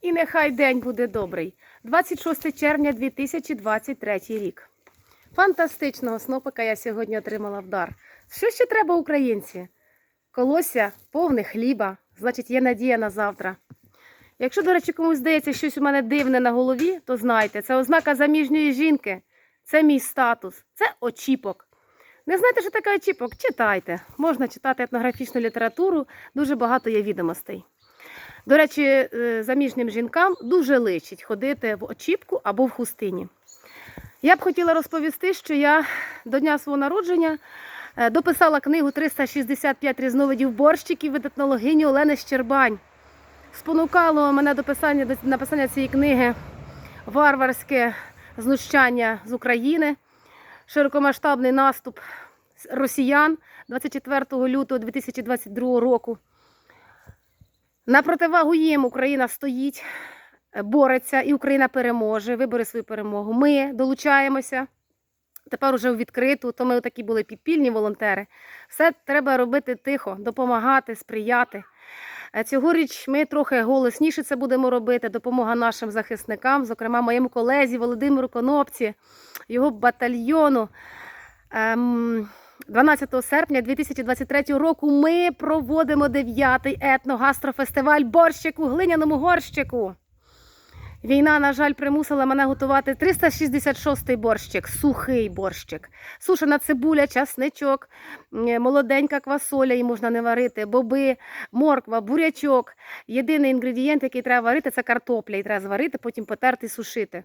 І нехай день буде добрий. 26 червня 2023 рік. Фантастичного снопика я сьогодні отримала в дар. Що ще треба українці? Колосся повне хліба, значить, є надія на завтра. Якщо, до речі, комусь здається щось у мене дивне на голові, то знайте, це ознака заміжньої жінки, це мій статус, це очіпок. Не знаєте, що таке очіпок? Читайте. Можна читати етнографічну літературу, дуже багато є відомостей. До речі, е, заміжнім жінкам дуже личить ходити в очіпку або в хустині. Я б хотіла розповісти, що я до дня свого народження е, дописала книгу 365 різновидів борщиків від етнологині Олени Щербань. Спонукало мене до писання, до написання цієї книги варварське знущання з України, широкомасштабний наступ росіян 24 лютого 2022 року. На противагу їм Україна стоїть, бореться, і Україна переможе, вибере свою перемогу. Ми долучаємося. Тепер уже в відкриту, то ми такі були підпільні волонтери. Все треба робити тихо, допомагати, сприяти. Е, Цьогоріч ми трохи голосніше це будемо робити. Допомога нашим захисникам, зокрема моєму колезі Володимиру Конопці, його батальйону. Ем, 12 серпня 2023 року ми проводимо 9-й етногастрофестиваль борщик у глиняному горщику. Війна, на жаль, примусила мене готувати 366-й борщик, сухий борщик. Сушена цибуля, часничок, молоденька квасоля, її можна не варити, боби, морква, бурячок. Єдиний інгредієнт, який треба варити, це картопля. І треба зварити, потім потерти сушити.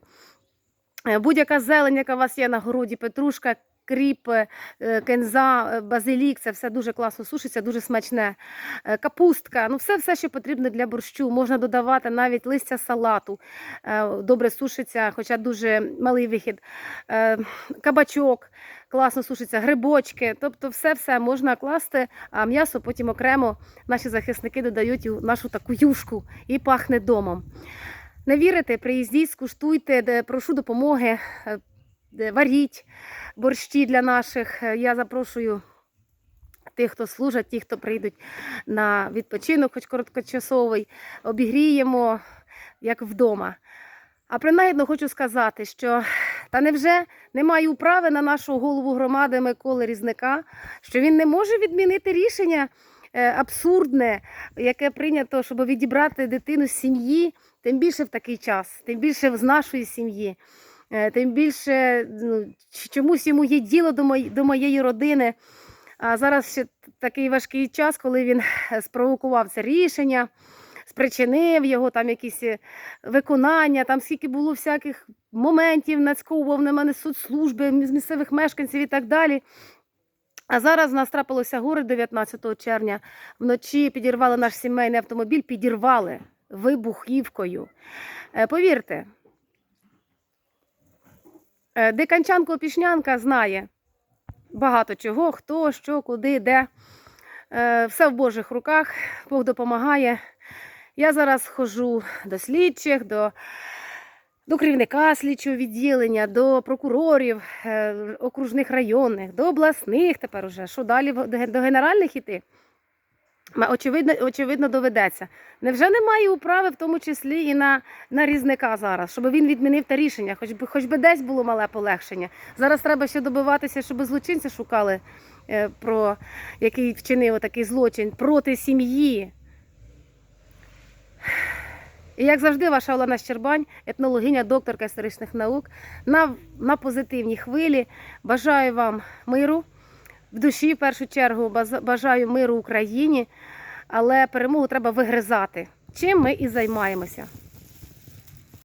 Е, Будь-яка зелень, яка у вас є на городі, петрушка, кріп, е, кенза, е, базилік, це все дуже класно сушиться, дуже смачне. Е, Капустка, ну все, все, що потрібно для борщу. Можна додавати навіть листя салату, добре сушиться, хоча дуже малий вихід. Кабачок класно сушиться, грибочки. Тобто все-все можна класти, а м'ясо потім окремо наші захисники додають у нашу таку юшку і пахне домом. Не вірите, приїздіть, скуштуйте, прошу допомоги, варіть борщі для наших. Е, Я запрошую тих, хто служать, ті, хто прийдуть на відпочинок, хоч короткочасовий, обігріємо, як вдома. А принагідно хочу сказати, що та невже немає управи на нашу голову громади Миколи Різника, що він не може відмінити рішення е, абсурдне, яке прийнято, щоб відібрати дитину з сім'ї, тим більше в такий час, тим більше з нашої сім'ї, е, тим більше ну, чомусь йому є діло до, мої, до моєї родини. А зараз ще такий важкий час, коли він е, спровокував це рішення, спричинив його там якісь е, виконання, там скільки було всяких моментів, нацьковував на мене соцслужби з місцевих мешканців і так далі. А зараз нас трапилося горе 19 червня. Вночі підірвали наш сімейний автомобіль, підірвали вибухівкою. Е, Повірте, е, диканчанко пішнянка знає багато чого, хто, що, куди, де. Е, Все в Божих руках, Бог допомагає. Я зараз ходжу до слідчих, до, до керівника слідчого відділення, до прокурорів е, окружних районних, до обласних тепер уже. Що далі до генеральних іти? Очевидно, очевидно, доведеться. Невже немає управи, в тому числі і на, на різника зараз, щоб він відмінив те рішення, хоч би, хоч би десь було мале полегшення. Зараз треба ще добиватися, щоб злочинці шукали, е, про який вчинив такий злочин проти сім'ї. І як завжди, ваша Олена Щербань, етнологиня, докторка історичних наук, на, на позитивній хвилі. Бажаю вам миру в душі, в першу чергу, бажаю миру Україні, але перемогу треба вигризати. Чим ми і займаємося.